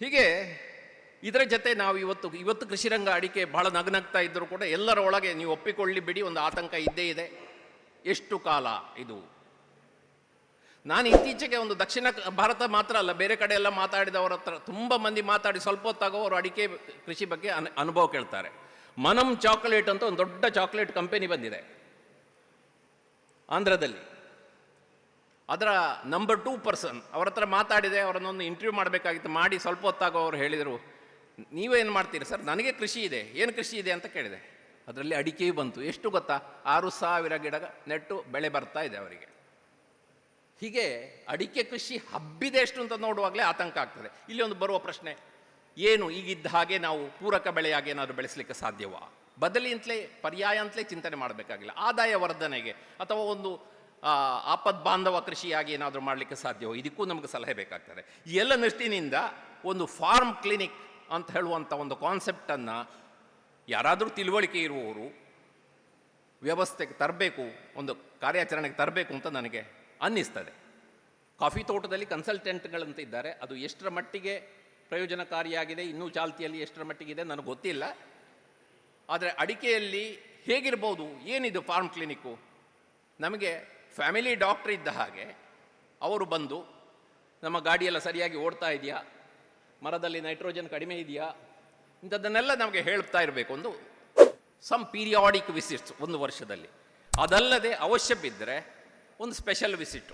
ಹೀಗೆ ಇದರ ಜೊತೆ ನಾವು ಇವತ್ತು ಇವತ್ತು ಕೃಷಿರಂಗ ಅಡಿಕೆ ಬಹಳ ನಗನಗ್ತಾ ಇದ್ದರೂ ಕೂಡ ಎಲ್ಲರ ಒಳಗೆ ನೀವು ಒಪ್ಪಿಕೊಳ್ಳಿ ಬಿಡಿ, ಒಂದು ಆತಂಕ ಇದ್ದೇ ಇದೆ. ಎಷ್ಟು ಕಾಲ ಇದು? ನಾನು ಇತ್ತೀಚೆಗೆ ಒಂದು ದಕ್ಷಿಣ ಭಾರತ ಮಾತ್ರ ಅಲ್ಲ, ಬೇರೆ ಕಡೆ ಎಲ್ಲ ಮಾತಾಡಿದವರ ಹತ್ರ ತುಂಬ ಮಂದಿ ಮಾತಾಡಿ ಸ್ವಲ್ಪ ಹೊತ್ತಾಗೋ ಅವರು ಅಡಿಕೆ ಕೃಷಿ ಬಗ್ಗೆ ಅನ್- ಅನುಭವ ಕೇಳ್ತಾರೆ. ಮನಂ ಚಾಕೊಲೇಟ್ ಅಂತ ಒಂದು ದೊಡ್ಡ ಚಾಕ್ಲೇಟ್ ಕಂಪೆನಿ ಬಂದಿದೆ. ಆಂಧ್ರದಲ್ಲಿ. ಅದರ ನಂಬರ್ ಟೂ ಪರ್ಸನ್ ಅವ್ರ ಹತ್ರ ಮಾತಾಡಿದೆ, ಅವರನ್ನೊಂದು ಇಂಟರ್ವ್ಯೂ ಮಾಡಬೇಕಾಗಿತ್ತು, ಮಾಡಿ ಸ್ವಲ್ಪ ಹೊತ್ತಾಗೋ ಅವ್ರು ಹೇಳಿದರು ನೀವೇನು ಮಾಡ್ತೀರಿ ಸರ್? ನನಗೆ ಕೃಷಿ ಇದೆ. ಏನು ಕೃಷಿ ಇದೆ? ಅಂತ ಕೇಳಿದೆ. ಅದರಲ್ಲಿ ಅಡಿಕೆ ಬಂತು. ಎಷ್ಟು ಗೊತ್ತಾ? ಆರು ಸಾವಿರ ಗಿಡ ನೆಟ್ಟು ಬೆಳೆ ಬರ್ತಾ ಇದೆ ಅವರಿಗೆ. ಹೀಗೆ ಅಡಿಕೆ ಕೃಷಿ ಹಬ್ಬಿದೆ ಎಷ್ಟು ಅಂತ ನೋಡುವಾಗಲೇ ಆತಂಕ ಆಗ್ತದೆ. ಇಲ್ಲಿ ಒಂದು ಬರುವ ಪ್ರಶ್ನೆ, ಏನು ಈಗಿದ್ದ ಹಾಗೆ ನಾವು ಪೂರಕ ಬೆಳೆಯಾಗಿ ಏನಾದರೂ ಬೆಳೆಸಲಿಕ್ಕೆ ಸಾಧ್ಯವಾ? ಬದಲಿ ಅಂತಲೇ, ಪರ್ಯಾಯ ಅಂತಲೇ ಚಿಂತನೆ ಮಾಡಬೇಕಾಗಿಲ್ಲ. ಆದಾಯ ವರ್ಧನೆಗೆ ಅಥವಾ ಒಂದು ಆಪದ್ ಬಾಂಧವ ಕೃಷಿಯಾಗಿ ಏನಾದರೂ ಮಾಡಲಿಕ್ಕೆ ಸಾಧ್ಯವೋ? ಇದಕ್ಕೂ ನಮಗೆ ಸಲಹೆ ಬೇಕಾಗ್ತದೆ. ಎಲ್ಲ ನಿಷ್ಟಿನಿಂದ ಒಂದು ಫಾರ್ಮ್ ಕ್ಲಿನಿಕ್ ಅಂತ ಹೇಳುವಂಥ ಒಂದು ಕಾನ್ಸೆಪ್ಟನ್ನು ಯಾರಾದರೂ ತಿಳುವಳಿಕೆ ಇರುವವರು ವ್ಯವಸ್ಥೆಗೆ ತರಬೇಕು, ಒಂದು ಕಾರ್ಯಾಚರಣೆಗೆ ತರಬೇಕು ಅಂತ ನನಗೆ ಅನ್ನಿಸ್ತದೆ. ಕಾಫಿ ತೋಟದಲ್ಲಿ ಕನ್ಸಲ್ಟೆಂಟ್ಗಳಂತ ಇದ್ದಾರೆ. ಅದು ಎಷ್ಟರ ಮಟ್ಟಿಗೆ ಪ್ರಯೋಜನಕಾರಿಯಾಗಿದೆ, ಇನ್ನೂ ಚಾಲ್ತಿಯಲ್ಲಿ ಎಷ್ಟರ ಮಟ್ಟಿಗಿದೆ ನನಗೆ ಗೊತ್ತಿಲ್ಲ. ಆದರೆ ಅಡಿಕೆಯಲ್ಲಿ ಹೇಗಿರ್ಬೋದು? ಏನಿದು ಫಾರ್ಮ್ ಕ್ಲಿನಿಕ್ಕು? ನಮಗೆ ಫ್ಯಾಮಿಲಿ ಡಾಕ್ಟ್ರ್ ಇದ್ದ ಹಾಗೆ ಅವರು ಬಂದು, ನಮ್ಮ ಗಾಡಿಯೆಲ್ಲ ಸರಿಯಾಗಿ ಓಡ್ತಾ ಇದೆಯಾ? ಮರದಲ್ಲಿ ನೈಟ್ರೋಜನ್ ಕಡಿಮೆ ಇದೆಯಾ? ಇಂಥದ್ದನ್ನೆಲ್ಲ ನಮಗೆ ಹೇಳ್ತಾ ಇರಬೇಕು ಒಂದು ಸಮ್ ಪೀರಿಯಾಡಿಕ್ ವಿಸಿಟ್ಸ್ ಒಂದು ವರ್ಷದಲ್ಲಿ. ಅದಲ್ಲದೆ ಅವಶ್ಯ ಬಿದ್ದರೆ ಒಂದು ಸ್ಪೆಷಲ್ ವಿಸಿಟ್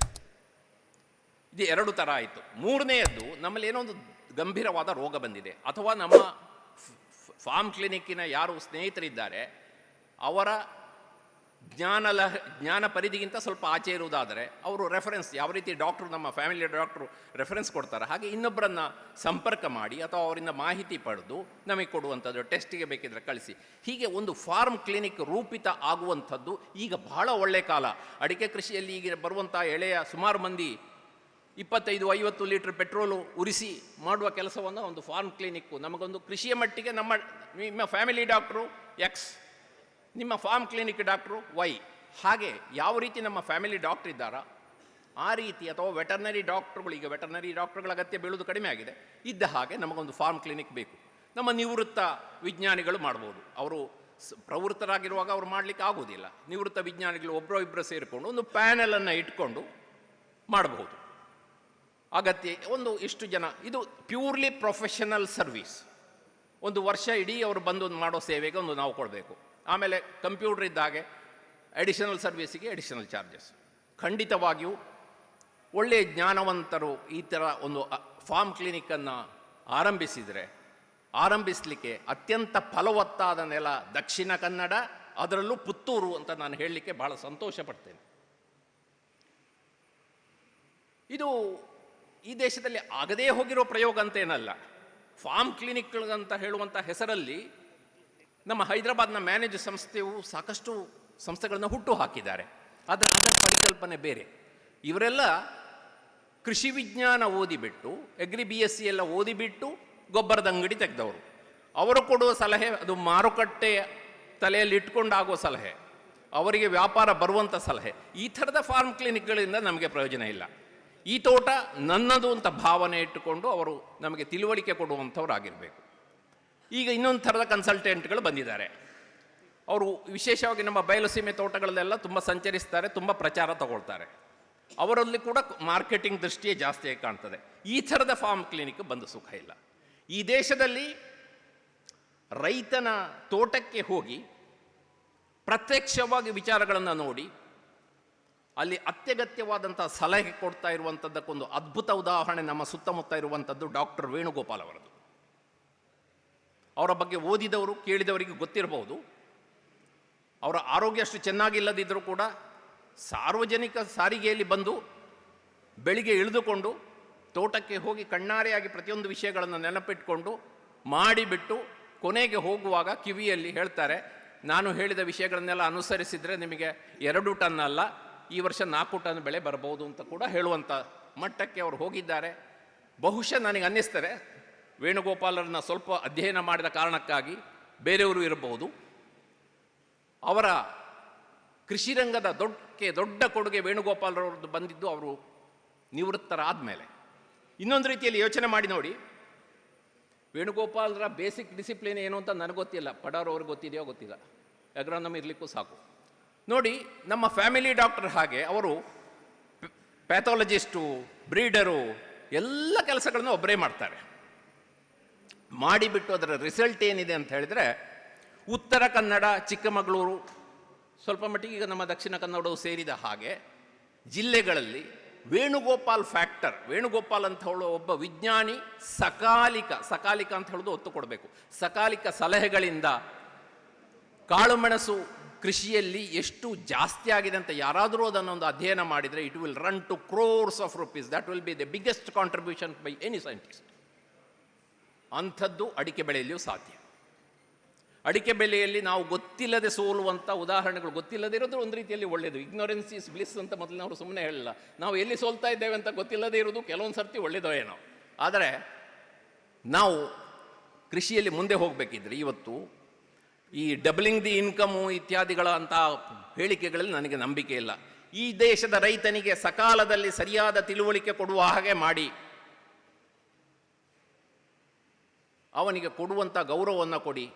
ಇದು ಎರಡು ಥರ ಆಯಿತು. ಮೂರನೆಯದ್ದು ನಮ್ಮಲ್ಲಿ ಏನೋ ಒಂದು ಗಂಭೀರವಾದ ರೋಗ ಬಂದಿದೆ. ಅಥವಾ ನಮ್ಮ ಫಾರ್ಮ್ ಕ್ಲಿನಿಕ್ಕಿನ ಯಾರು ಸ್ನೇಹಿತರಿದ್ದಾರೆ, ಅವರ ಜ್ಞಾನ ಲಹ, ಜ್ಞಾನ ಪರಿಧಿಗಿಂತ ಸ್ವಲ್ಪ ಆಚೆ ಇರುವುದಾದರೆ ಅವರು ರೆಫರೆನ್ಸ್ ಯಾವ ರೀತಿ ಡಾಕ್ಟ್ರು ನಮ್ಮ ಫ್ಯಾಮಿಲಿ ಡಾಕ್ಟ್ರು ರೆಫರೆನ್ಸ್ ಕೊಡ್ತಾರೆ, ಹಾಗೆ ಇನ್ನೊಬ್ಬರನ್ನ ಸಂಪರ್ಕ ಮಾಡಿ ಅಥವಾ ಅವರಿಂದ ಮಾಹಿತಿ ಪಡೆದು ನಮಗೆ ಕೊಡುವಂಥದ್ದು ಟೆಸ್ಟಿಗೆ ಬೇಕಿದ್ರೆ ಕಳಿಸಿ. ಹೀಗೆ ಒಂದು ಫಾರ್ಮ್ ಕ್ಲಿನಿಕ್ ರೂಪಿತ ಆಗುವಂಥದ್ದು ಈಗ ಬಹಳ ಒಳ್ಳೆ ಕಾಲ. ಅಡಿಕೆ ಕೃಷಿಯಲ್ಲಿ ಈಗ ಬರುವಂಥ ಎಳೆಯ ಸುಮಾರು ಮಂದಿ ಇಪ್ಪತ್ತೈದು, ಐವತ್ತು ಲೀಟ್ರ್ ಪೆಟ್ರೋಲು ಉರಿಸಿ ಮಾಡುವ ಕೆಲಸವನ್ನು ಒಂದು ಫಾರ್ಮ್ ಕ್ಲಿನಿಕ್ಕು ನಮಗೊಂದು ಕೃಷಿಯ ಮಟ್ಟಿಗೆ ನಮ್ಮ, ನಿಮ್ಮ ಫ್ಯಾಮಿಲಿ ಡಾಕ್ಟ್ರು ಎಕ್ಸ್ ನಿಮ್ಮ ಫಾರ್ಮ್ ಕ್ಲಿನಿಕ್ ಡಾಕ್ಟ್ರು ವೈ ಹಾಗೆ ಯಾವ ರೀತಿ ನಮ್ಮ ಫ್ಯಾಮಿಲಿ ಡಾಕ್ಟ್ರ್ ಇದ್ದಾರಾ? ಆ ರೀತಿ ಅಥವಾ ವೆಟರ್ನರಿ ಡಾಕ್ಟ್ರುಗಳು ಈಗ ವೆಟರ್ನರಿ ಡಾಕ್ಟ್ರುಗಳ ಅಗತ್ಯ ಬೀಳೋದು ಕಡಿಮೆ ಆಗಿದೆ. ಇದ್ದ ಹಾಗೆ ನಮಗೊಂದು ಫಾರ್ಮ್ ಕ್ಲಿನಿಕ್ ಬೇಕು. ನಮ್ಮ ನಿವೃತ್ತ ವಿಜ್ಞಾನಿಗಳು ಮಾಡ್ಬೋದು. ಅವರು ಪ್ರವೃತ್ತರಾಗಿರುವಾಗ ಅವರು ಮಾಡಲಿಕ್ಕೆ ಆಗೋದಿಲ್ಲ ನಿವೃತ್ತ ವಿಜ್ಞಾನಿಗಳು ಒಬ್ಬರೋ ಇಬ್ಬರು ಸೇರಿಕೊಂಡು ಒಂದು ಪ್ಯಾನೆಲನ್ನು ಇಟ್ಕೊಂಡು ಮಾಡಬಹುದು. ಅಗತ್ಯ ಒಂದು ಇಷ್ಟು ಜನ. ಇದು ಪ್ಯೂರ್ಲಿ ಪ್ರೊಫೆಷನಲ್ ಸರ್ವಿಸ್ ಒಂದು ವರ್ಷ ಇಡೀ ಅವರು ಬಂದು ಒಂದು ಮಾಡೋ ಸೇವೆಗೆ ಒಂದು ನಾವು ಕೊಡಬೇಕು. ಆಮೇಲೆ ಕಂಪ್ಯೂಟರ್ ಇದ್ದಾಗೆ ಅಡಿಷನಲ್ ಸರ್ವಿಸಿಗೆ ಅಡಿಷನಲ್ ಚಾರ್ಜಸ್ ಖಂಡಿತವಾಗಿಯೂ ಒಳ್ಳೆಯ ಜ್ಞಾನವಂತರು ಈ ಥರ ಒಂದು ಫಾರ್ಮ್ ಕ್ಲಿನಿಕ್ಕನ್ನು ಆರಂಭಿಸಿದರೆ, ಆರಂಭಿಸಲಿಕ್ಕೆ ಅತ್ಯಂತ ಫಲವತ್ತಾದ ನೆಲ ದಕ್ಷಿಣ ಕನ್ನಡ, ಅದರಲ್ಲೂ ಪುತ್ತೂರು ಅಂತ ನಾನು ಹೇಳಲಿಕ್ಕೆ ಭಾಳ ಸಂತೋಷ ಪಡ್ತೇನೆ ಇದು ಈ ದೇಶದಲ್ಲಿ ಆಗದೇ ಹೋಗಿರೋ ಪ್ರಯೋಗ ಅಂತೇನಲ್ಲ. ಫಾರ್ಮ್ ಕ್ಲಿನಿಕ್ಗಳಂತ ಹೇಳುವಂಥ ಹೆಸರಲ್ಲಿ ನಮ್ಮ ಹೈದರಾಬಾದ್ನ ಮ್ಯಾನೇಜ್ ಸಂಸ್ಥೆಯು ಸಾಕಷ್ಟು ಸಂಸ್ಥೆಗಳನ್ನು ಹುಟ್ಟು ಹಾಕಿದ್ದಾರೆ. ಆದರೆ ಅದರ ಪರಿಕಲ್ಪನೆ ಬೇರೆ. ಇವರೆಲ್ಲ ಕೃಷಿ ವಿಜ್ಞಾನ ಓದಿಬಿಟ್ಟು ಎಗ್ರಿ ಬಿ ಎಸ್ ಸಿ ಎಲ್ಲ ಓದಿಬಿಟ್ಟು ಗೊಬ್ಬರದ ಅಂಗಡಿ ತೆಗೆದವರು. ಅವರು ಕೊಡುವ ಸಲಹೆ, ಅದು ಮಾರುಕಟ್ಟೆ ತಲೆಯಲ್ಲಿ ಇಟ್ಕೊಂಡಾಗೋ ಸಲಹೆ. ಅವರಿಗೆ ವ್ಯಾಪಾರ ಬರುವಂಥ ಸಲಹೆ. ಈ ಥರದ ಫಾರ್ಮ್ ಕ್ಲಿನಿಕ್ಗಳಿಂದ ನಮಗೆ ಪ್ರಯೋಜನ ಇಲ್ಲ. ಈ ತೋಟ ನನ್ನದು ಅಂತ ಭಾವನೆ ಇಟ್ಟುಕೊಂಡು ಅವರು ನಮಗೆ ತಿಳುವಳಿಕೆ ಕೊಡುವಂಥವ್ರಾಗಿರಬೇಕು. ಈಗ ಇನ್ನೊಂದು ಥರದ ಕನ್ಸಲ್ಟೆಂಟ್ಗಳು ಬಂದಿದ್ದಾರೆ. ಅವರು ವಿಶೇಷವಾಗಿ ನಮ್ಮ ಬಯಲುಸೀಮೆ ತೋಟಗಳಲ್ಲೆಲ್ಲ ತುಂಬ ಸಂಚರಿಸ್ತಾರೆ, ತುಂಬ ಪ್ರಚಾರ ತಗೊಳ್ತಾರೆ. ಅವರಲ್ಲಿ ಕೂಡ ಮಾರ್ಕೆಟಿಂಗ್ ದೃಷ್ಟಿಯೇ ಜಾಸ್ತಿಯಾಗಿ ಕಾಣ್ತದೆ. ಈ ಥರದ ಫಾರ್ಮ್ ಕ್ಲಿನಿಕ್ ಬಂದು ಸುಖ ಇಲ್ಲ. ಈ ದೇಶದಲ್ಲಿ ರೈತನ ತೋಟಕ್ಕೆ ಹೋಗಿ ಪ್ರತ್ಯಕ್ಷವಾಗಿ ವಿಚಾರಗಳನ್ನು ನೋಡಿ, ಅಲ್ಲಿ ಅತ್ಯಗತ್ಯವಾದಂಥ ಸಲಹೆ ಕೊಡ್ತಾ ಇರುವಂಥದ್ದಕ್ಕೊಂದು ಅದ್ಭುತ ಉದಾಹರಣೆ ನಮ್ಮ ಸುತ್ತಮುತ್ತ ಇರುವಂಥದ್ದು ಡಾಕ್ಟರ್ ವೇಣುಗೋಪಾಲ್ ಅವರದು. ಅವರ ಬಗ್ಗೆ ಓದಿದವರು, ಕೇಳಿದವರಿಗೆ ಗೊತ್ತಿರಬಹುದು. ಅವರ ಆರೋಗ್ಯ ಅಷ್ಟು ಚೆನ್ನಾಗಿಲ್ಲದಿದ್ದರೂ ಕೂಡ ಸಾರ್ವಜನಿಕ ಸಾರಿಗೆಯಲ್ಲಿ ಬಂದು ಬೆಳಿಗ್ಗೆ ಇಳಿದುಕೊಂಡು ತೋಟಕ್ಕೆ ಹೋಗಿ ಕಣ್ಣಾರೆಯಾಗಿ ಪ್ರತಿಯೊಂದು ವಿಷಯಗಳನ್ನು ನೆನಪಿಟ್ಕೊಂಡು ಮಾಡಿಬಿಟ್ಟು ಕೊನೆಗೆ ಹೋಗುವಾಗ ಕಿವಿಯಲ್ಲಿ ಹೇಳ್ತಾರೆ, ನಾನು ಹೇಳಿದ ವಿಷಯಗಳನ್ನೆಲ್ಲ ಅನುಸರಿಸಿದರೆ ನಿಮಗೆ ಎರಡು ಟನ್ ಅಲ್ಲ, ಈ ವರ್ಷ ನಾಲ್ಕು ಟನ್ ಬೆಳೆ ಬರಬಹುದು ಅಂತ ಕೂಡ ಹೇಳುವಂಥ ಮಟ್ಟಕ್ಕೆ ಅವರು ಹೋಗಿದ್ದಾರೆ. ಬಹುಶಃ ನನಗೆ ಅನ್ನಿಸ್ತಾರೆ ವೇಣುಗೋಪಾಲರನ್ನ ಸ್ವಲ್ಪ ಅಧ್ಯಯನ ಮಾಡಿದ ಕಾರಣಕ್ಕಾಗಿ ಬೇರೆಯವರು ಇರಬಹುದು. ಅವರ ಕೃಷಿ ರಂಗದ ದೊಡ್ಡಕ್ಕೆ ದೊಡ್ಡ ಕೊಡುಗೆ ವೇಣುಗೋಪಾಲರವ್ರದ್ದು ಬಂದಿದ್ದು ಅವರು ನಿವೃತ್ತರಾದ ಮೇಲೆ ಇನ್ನೊಂದು ರೀತಿಯಲ್ಲಿ ಯೋಚನೆ ಮಾಡಿ ನೋಡಿ. ವೇಣುಗೋಪಾಲರ ಬೇಸಿಕ್ ಡಿಸಿಪ್ಲಿನ್ ಏನು ಅಂತ ನನಗೆ ಗೊತ್ತಿಲ್ಲ. ಪಡಾರವ್ರಿಗೆ ಗೊತ್ತಿದೆಯೋ ಗೊತ್ತಿಲ್ಲ. ಎಗ್ರಾನಮಿ ಇರಲಿಕ್ಕೂ ಸಾಕು. ನೋಡಿ, ನಮ್ಮ ಫ್ಯಾಮಿಲಿ ಡಾಕ್ಟರ್ ಹಾಗೆ ಅವರು ಪ್ಯಾಥಾಲಜಿಸ್ಟು, ಬ್ರೀಡರು ಎಲ್ಲ ಕೆಲಸಗಳನ್ನು ಒಬ್ಬರೇ ಮಾಡ್ತಾರೆ. ಮಾಡಿಬಿಟ್ಟು ಅದರ ರಿಸಲ್ಟ್ ಏನಿದೆ ಅಂತ ಹೇಳಿದ್ರೆ, ಉತ್ತರ ಕನ್ನಡ, ಚಿಕ್ಕಮಗಳೂರು, ಸ್ವಲ್ಪ ಮಟ್ಟಿಗೆ ಈಗ ನಮ್ಮ ದಕ್ಷಿಣ ಕನ್ನಡವು ಸೇರಿದ ಹಾಗೆ ಜಿಲ್ಲೆಗಳಲ್ಲಿ ವೇಣುಗೋಪಾಲ್ ಫ್ಯಾಕ್ಟರ್ ವೇಣುಗೋಪಾಲ್ ಅಂತ ಹೇಳೋ ಒಬ್ಬ ವಿಜ್ಞಾನಿ ಸಕಾಲಿಕ ಸಕಾಲಿಕ ಅಂತ ಹೇಳೋದು ಒತ್ತು ಕೊಡಬೇಕು. ಸಕಾಲಿಕ ಸಲಹೆಗಳಿಂದ ಕಾಳುಮೆಣಸು ಕೃಷಿಯಲ್ಲಿ ಎಷ್ಟು ಜಾಸ್ತಿ ಆಗಿದೆ ಅಂತ ಯಾರಾದರೂ ಅದನ್ನೊಂದು ಅಧ್ಯಯನ ಮಾಡಿದರೆ it will run to crores of rupees that will be the biggest contribution by any scientist ಅಂಥದ್ದು ಅಡಿಕೆ ಬೆಳೆಯಲ್ಲಿಯೂ ಸಾಧ್ಯ. ಅಡಿಕೆ ಬೆಲೆಯಲ್ಲಿ ನಾವು ಗೊತ್ತಿಲ್ಲದೆ ಸೋಲುವಂಥ ಉದಾಹರಣೆಗಳು ಗೊತ್ತಿಲ್ಲದೆ ಇರೋದು ಒಂದು ರೀತಿಯಲ್ಲಿ ಒಳ್ಳೆಯದು ಇಗ್ನೋರೆನ್ಸ್ ಇಸ್ ಬ್ಲಿಸ್ ಅಂತ ಮೊದಲು ಮೊದಲಿನವರು ಸುಮ್ಮನೆ ಹೇಳಲ್ಲ ನಾವು ಎಲ್ಲಿ ಸೋಲ್ತಾ ಇದ್ದೇವೆ ಅಂತ ಗೊತ್ತಿಲ್ಲದೆ ಇರೋದು ಕೆಲವೊಂದು ಸರ್ತಿ ಒಳ್ಳೆಯದೋ ಏನೋ. ಆದರೆ ನಾವು ಕೃಷಿಯಲ್ಲಿ ಮುಂದೆ ಹೋಗಬೇಕಿದ್ರೆ ಇವತ್ತು ಈ ಡಬ್ಲಿಂಗ್ ದಿ ಇನ್ಕಮು ಇತ್ಯಾದಿಗಳ ಅಂತ ಹೇಳಿಕೆಗಳಲ್ಲಿ ನನಗೆ ನಂಬಿಕೆ ಇಲ್ಲ. ಈ ದೇಶದ ರೈತನಿಗೆ ಸಕಾಲದಲ್ಲಿ ಸರಿಯಾದ ತಿಳುವಳಿಕೆ ಕೊಡುವ ಹಾಗೆ ಮಾಡಿ. ಅವನಿಗೆ ಕೊಡುವಂಥ ಗೌರವವನ್ನು ಕೊಡಿ.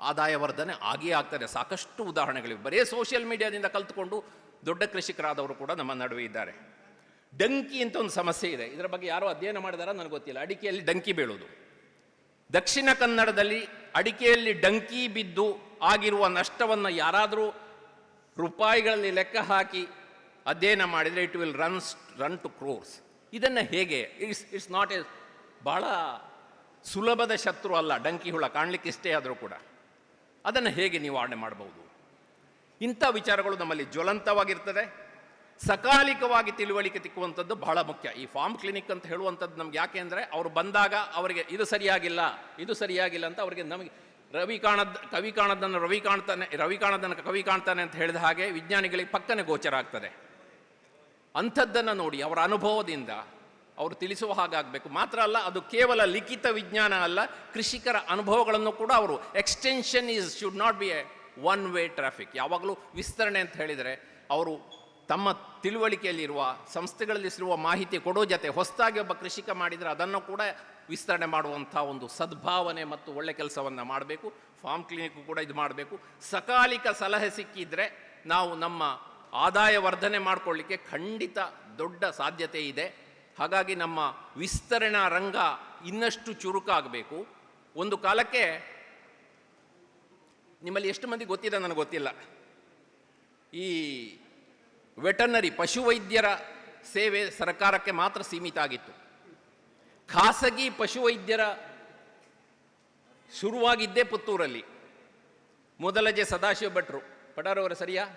ಆದಾಯ ವರ್ಧನೆ ಆಗಿಯೇ ಆಗ್ತದೆ. ಸಾಕಷ್ಟು ಉದಾಹರಣೆಗಳಿವೆ. ಬರೀ ಸೋಷಿಯಲ್ ಮೀಡಿಯಾದಿಂದ ಕಲ್ತುಕೊಂಡು ದೊಡ್ಡ ಕೃಷಿಕರಾದವರು ಕೂಡ ನಮ್ಮ ನಡುವೆ ಇದ್ದಾರೆ. ಡಂಕಿ ಅಂತ ಒಂದು ಸಮಸ್ಯೆ ಇದೆ. ಇದರ ಬಗ್ಗೆ ಯಾರೋ ಅಧ್ಯಯನ ಮಾಡಿದಾರ ನನಗೆ ಗೊತ್ತಿಲ್ಲ. ಅಡಿಕೆಯಲ್ಲಿ ಡಂಕಿ ಬೀಳೋದು. ದಕ್ಷಿಣ ಕನ್ನಡದಲ್ಲಿ ಅಡಿಕೆಯಲ್ಲಿ ಡಂಕಿ ಬಿದ್ದು ಆಗಿರುವ ನಷ್ಟವನ್ನು ಯಾರಾದರೂ ರೂಪಾಯಿಗಳಲ್ಲಿ ಲೆಕ್ಕ ಹಾಕಿ ಅಧ್ಯಯನ ಮಾಡಿದರೆ it will runs run to crores ಇದನ್ನು ಹೇಗೆ? ಇಟ್ಸ್ ಇಟ್ಸ್ ನಾಟ್ ಎ ಭಾಳ ಸುಲಭದ ಶತ್ರು ಅಲ್ಲ, ಡಂಕಿ ಹುಳ ಕಾಣಲಿಕ್ಕೆ ಇಷ್ಟೇ ಆದರೂ ಕೂಡ. ಅದನ್ನು ಹೇಗೆ ನಿವಾರಣೆ ಮಾಡಬಹುದು? ಇಂಥ ವಿಚಾರಗಳು ನಮ್ಮಲ್ಲಿ ಜ್ವಲಂತವಾಗಿರ್ತದೆ. ಸಕಾಲಿಕವಾಗಿ ತಿಳುವಳಿಕೆ ತಿಕ್ಕುವಂಥದ್ದು ಬಹಳ ಮುಖ್ಯ. ಈ ಫಾರ್ಮ್ ಕ್ಲಿನಿಕ್ ಅಂತ ಹೇಳುವಂಥದ್ದು ನಮ್ಗೆ ಯಾಕೆ ಅಂದರೆ, ಅವರು ಬಂದಾಗ ಅವರಿಗೆ ಇದು ಸರಿಯಾಗಿಲ್ಲ ಇದು ಸರಿಯಾಗಿಲ್ಲ ಅಂತ ಅವರಿಗೆ ನಮಗೆ ರವಿ ಕಾಣದ್, ಕವಿ ಕಾಣದನ್ನು ರವಿ ಕಾಣ್ತಾನೆ, ರವಿ ಕಾಣದನ್ನು ಕವಿ ಕಾಣ್ತಾನೆ ಅಂತ ಹೇಳಿದ ಹಾಗೆ ವಿಜ್ಞಾನಿಗಳಿಗೆ ಪಕ್ಕನೆ ಗೋಚರ ಆಗ್ತದೆ. ಅಂಥದ್ದನ್ನು ನೋಡಿ ಅವರ ಅನುಭವದಿಂದ ಅವರು ತಿಳಿಸುವ ಹಾಗಾಗಬೇಕು. ಮಾತ್ರ ಅಲ್ಲ, ಅದು ಕೇವಲ ಲಿಖಿತ ವಿಜ್ಞಾನ ಅಲ್ಲ, ಕೃಷಿಕರ ಅನುಭವಗಳನ್ನು ಕೂಡ ಅವರು. Extension is should not be a one way traffic ಯಾವಾಗಲೂ ವಿಸ್ತರಣೆ ಅಂತ ಹೇಳಿದರೆ, ಅವರು ತಮ್ಮ ತಿಳುವಳಿಕೆಯಲ್ಲಿರುವ ಸಂಸ್ಥೆಗಳಲ್ಲಿರುವ ಮಾಹಿತಿ ಕೊಡೋ ಜೊತೆ ಹೊಸದಾಗಿ ಒಬ್ಬ ಕೃಷಿಕ ಮಾಡಿದರೆ ಅದನ್ನು ಕೂಡ ವಿಸ್ತರಣೆ ಮಾಡುವಂಥ ಒಂದು ಸದ್ಭಾವನೆ ಮತ್ತು ಒಳ್ಳೆ ಕೆಲಸವನ್ನು ಮಾಡಬೇಕು. ಫಾರ್ಮ್ ಕ್ಲಿನಿಕ್ ಕೂಡ ಇದು ಮಾಡಬೇಕು. ಸಕಾಲಿಕ ಸಲಹೆ ಸಿಕ್ಕಿದ್ರೆ ನಾವು ನಮ್ಮ ಆದಾಯ ವರ್ಧನೆ ಮಾಡಿಕೊಳ್ಳಿಕ್ಕೆ ಖಂಡಿತ ದೊಡ್ಡ ಸಾಧ್ಯತೆ ಇದೆ. ಹಾಗಾಗಿ ನಮ್ಮ ವಿಸ್ತರಣಾ ರಂಗ ಇನ್ನಷ್ಟು ಚುರುಕಾಗಬೇಕು. ಒಂದು ಕಾಲಕ್ಕೆ ನಿಮ್ಮಲ್ಲಿ ಎಷ್ಟು ಮಂದಿ ಗೊತ್ತಿದೆ ನನಗೆ ಗೊತ್ತಿಲ್ಲ. ಈ ವೆಟರ್ನರಿ ಪಶುವೈದ್ಯರ ಸೇವೆ ಸರ್ಕಾರಕ್ಕೆ ಮಾತ್ರ ಸೀಮಿತ ಆಗಿತ್ತು. ಖಾಸಗಿ ಪಶುವೈದ್ಯರ ಶುರುವಾಗಿದ್ದೇ ಪುತ್ತೂರಲ್ಲಿ. ಮೊದಲಜೆ ಸದಾಶಿವ ಭಟ್ರು. ಪಡಾರವರ ಸರಿಯಾ?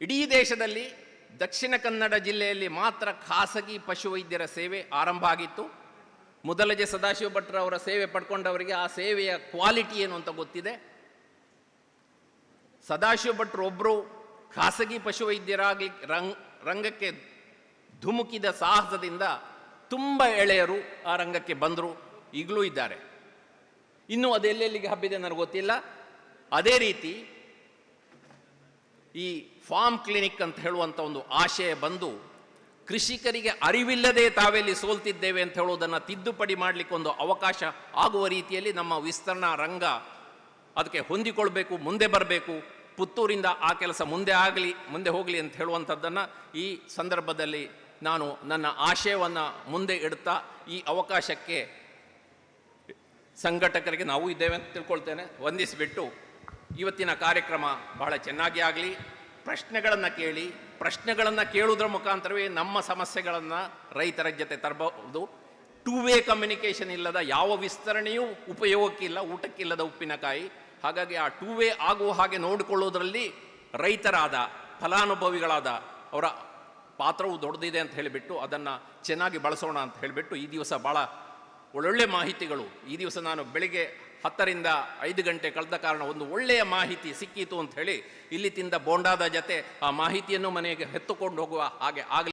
ಇಡೀ ದೇಶದಲ್ಲಿ ದಕ್ಷಿಣ ಕನ್ನಡ ಜಿಲ್ಲೆಯಲ್ಲಿ ಮಾತ್ರ ಖಾಸಗಿ ಪಶುವೈದ್ಯರ ಸೇವೆ ಆರಂಭ ಆಗಿತ್ತು. ಮೊದಲಜೆ ಸದಾಶಿವ ಭಟ್ರ ಅವರ ಸೇವೆ ಪಡ್ಕೊಂಡವರಿಗೆ ಆ ಸೇವೆಯ ಕ್ವಾಲಿಟಿ ಏನು ಅಂತ ಗೊತ್ತಿದೆ. ಸದಾಶಿವ ಭಟ್ರು ಒಬ್ಬರು ಖಾಸಗಿ ಪಶುವೈದ್ಯರಾಗಿ ರಂಗ್, ರಂಗಕ್ಕೆ ಧುಮುಕಿದ ಸಾಹಸದಿಂದ ತುಂಬ ಎಳೆಯರು ಆ ರಂಗಕ್ಕೆ ಬಂದರು, ಈಗಲೂ ಇದ್ದಾರೆ. ಇನ್ನು ಅದೆಲ್ಲೆಲ್ಲಿಗೆ ಹಬ್ಬಿದೆ ನನಗೆ ಗೊತ್ತಿಲ್ಲ. ಅದೇ ರೀತಿ ಈ ಫಾರ್ಮ್ ಕ್ಲಿನಿಕ್ ಅಂತ ಹೇಳುವಂಥ ಒಂದು ಆಶಯ ಬಂದು ಕೃಷಿಕರಿಗೆ ಅರಿವಿಲ್ಲದೆ ತಾವೆಲ್ಲಿ ಸೋಲ್ತಿದ್ದೇವೆ ಅಂತ ಹೇಳೋದನ್ನು ತಿದ್ದುಪಡಿ ಮಾಡಲಿಕ್ಕೆ ಒಂದು ಅವಕಾಶ ಆಗುವ ರೀತಿಯಲ್ಲಿ ನಮ್ಮ ವಿಸ್ತರಣಾ ರಂಗ ಅದಕ್ಕೆ ಹೊಂದಿಕೊಳ್ಬೇಕು, ಮುಂದೆ ಬರಬೇಕು, ಪುತ್ತೂರಿಂದ ಆ ಕೆಲಸ ಮುಂದೆ ಆಗಲಿ, ಮುಂದೆ ಹೋಗಲಿ ಅಂತ ಹೇಳುವಂಥದ್ದನ್ನು ಈ ಸಂದರ್ಭದಲ್ಲಿ ನಾನು ನನ್ನ ಆಶಯವನ್ನು ಮುಂದೆ ಇಡ್ತಾ ಈ ಅವಕಾಶಕ್ಕೆ ಸಂಘಟಕರಿಗೆ ನಾವು ಇದ್ದೇವೆ ಅಂತ ತಿಳ್ಕೊಳ್ತೇನೆ. ವಂದಿಸಿಬಿಟ್ಟು ಇವತ್ತಿನ ಕಾರ್ಯಕ್ರಮ ಬಹಳ ಚೆನ್ನಾಗಿ ಆಗಲಿ, ಪ್ರಶ್ನೆಗಳನ್ನು ಕೇಳಿ, ಪ್ರಶ್ನೆಗಳನ್ನು ಕೇಳುವುದರ ಮುಖಾಂತರವೇ ನಮ್ಮ ಸಮಸ್ಯೆಗಳನ್ನು ರೈತರ ಜೊತೆ ತರಬಹುದು ಟೂ ವೇ ಕಮ್ಯುನಿಕೇಷನ್ ಇಲ್ಲದ ಯಾವ ವಿಸ್ತರಣೆಯೂ ಉಪಯೋಗಕ್ಕಿಲ್ಲ ಊಟಕ್ಕಿಲ್ಲದ ಉಪ್ಪಿನಕಾಯಿ. ಹಾಗಾಗಿ ಆ ಟೂ ವೇ ಆಗುವ ಹಾಗೆ ನೋಡಿಕೊಳ್ಳುವುದರಲ್ಲಿ ರೈತರಾದ, ಫಲಾನುಭವಿಗಳಾದ ಅವರ ಪಾತ್ರವು ದೊಡ್ಡದಿದೆ ಅಂತ ಹೇಳಿಬಿಟ್ಟು ಅದನ್ನು ಚೆನ್ನಾಗಿ ಬಳಸೋಣ ಅಂತ ಹೇಳಿಬಿಟ್ಟು ಈ ದಿವಸ ಭಾಳ ಒಳ್ಳೊಳ್ಳೆ ಮಾಹಿತಿಗಳು. ಈ ದಿವಸ ನಾನು ಬೆಳಿಗ್ಗೆ ಹತ್ತರಿಂದ ಐದು ಗಂಟೆ ಕಳೆದ ಕಾರಣ ಒಂದು ಒಳ್ಳೆಯ ಮಾಹಿತಿ ಸಿಕ್ಕಿತು ಅಂತ ಹೇಳಿ ಇಲ್ಲಿ ತಿಂದ ಬೋಂಡಾದ ಜೊತೆ ಆ ಮಾಹಿತಿಯನ್ನು ಮನೆಗೆ ಹೆತ್ತುಕೊಂಡು ಹೋಗುವ ಹಾಗೆ ಆಗಲಿ